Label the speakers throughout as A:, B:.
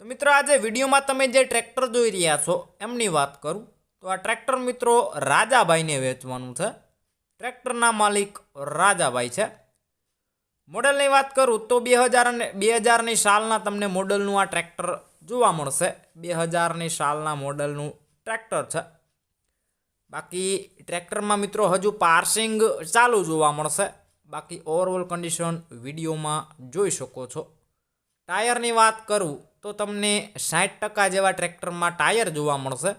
A: તો મિત્રો આજે વિડીયોમાં તમે જે ટ્રેક્ટર જોઈ રહ્યા છો, એમની વાત કરું. તો આ ટ્રેક્ટર મિત્રો રાજાભાઈને વેચવાનું છે. ટ્રેક્ટરના માલિક રાજાભાઈ છે. મોડલની વાત કરું તો બે હજાર બે હજારની સાલના તમને મોડલનું આ ટ્રેક્ટર જોવા મળશે. બે હજારની સાલના મોડલનું ટ્રેક્ટર છે. બાકી ટ્રેક્ટરમાં મિત્રો હજુ પાર્સિંગ ચાલુ જોવા મળશે. બાકી ઓવરઓલ કન્ડિશન વિડીયોમાં જોઈ શકો છો. ટાયરની વાત કરું તો તમને સાઠ ટકા જેવા ટ્રેક્ટરમાં ટાયર જોવા મળશે.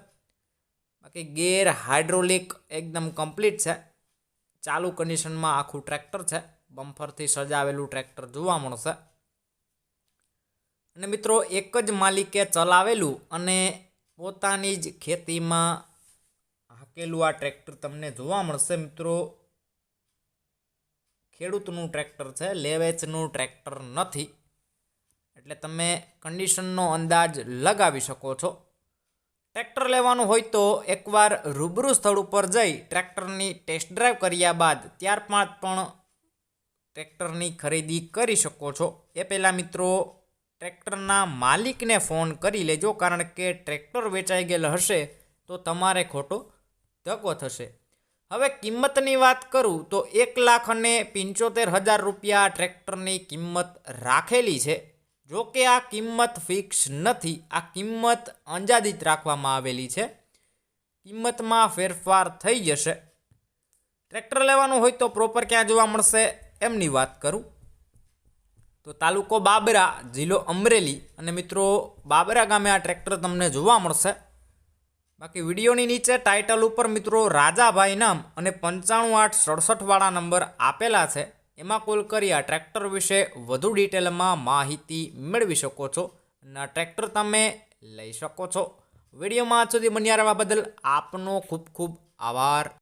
A: બાકી ગેર હાઇડ્રોલિક એકદમ કમ્પ્લીટ છે. ચાલુ કન્ડિશનમાં આખું ટ્રેક્ટર છે. બમ્ફરથી સજાવેલું ટ્રેક્ટર જોવા મળશે. અને મિત્રો, એક જ માલિકે ચલાવેલું અને પોતાની જ ખેતીમાં હાકેલું આ ટ્રેક્ટર તમને જોવા મળશે મિત્રો. ખેડૂતનું ટ્રેક્ટર છે, લેવેચનું ટ્રેક્ટર નથી. એટલે તમે કન્ડિશનનો અંદાજ લગાવી શકો છો. ટ્રેક્ટર લેવાનું હોય તો એકવાર રૂબરૂ સ્થળ ઉપર જઈ ટ્રેક્ટરની ટેસ્ટ ડ્રાઈવ કર્યા બાદ ત્યારબાદ પણ ટ્રેક્ટરની ખરીદી કરી શકો છો. એ પહેલાં મિત્રો ટ્રેક્ટરના માલિકને ફોન કરી લેજો, કારણ કે ટ્રેક્ટર વેચાઈ ગયેલ હશે તો તમારે ખોટો ધક્કો થશે. હવે કિંમતની વાત કરું તો એક લાખ અને પંચોતેર હજાર રૂપિયા ટ્રેક્ટરની કિંમત રાખેલી છે. જો કે આ કિંમત ફિક્સ નથી, આ કિંમત અંજાદિત રાખવામાં આવેલી છે. કિંમતમાં ફેરફાર થઈ જશે. ટ્રેક્ટર લેવાનું હોય તો પ્રોપર ક્યાં જોવા મળશે એમની વાત કરું. તો તાલુકો બાબરા, જિલ્લો અમરેલી અને મિત્રો બાબરા ગામે આ ટ્રેક્ટર તમને જોવા મળશે. બાકી વિડીયોની નીચે ટાઇટલ ઉપર મિત્રો રાજાભાઈ નામ અને પંચાણું આઠ સડસઠવાળા નંબર આપેલા છે. એમાં કોલ કરી આ ટ્રેક્ટર વિશે વધુ ડિટેલમાં માહિતી મેળવી શકો છો અને આ ટ્રેક્ટર તમે લઈ શકો છો. વિડીયોમાં આજ સુધી બન્યા રહેવા બદલ આપનો ખૂબ ખૂબ આભાર.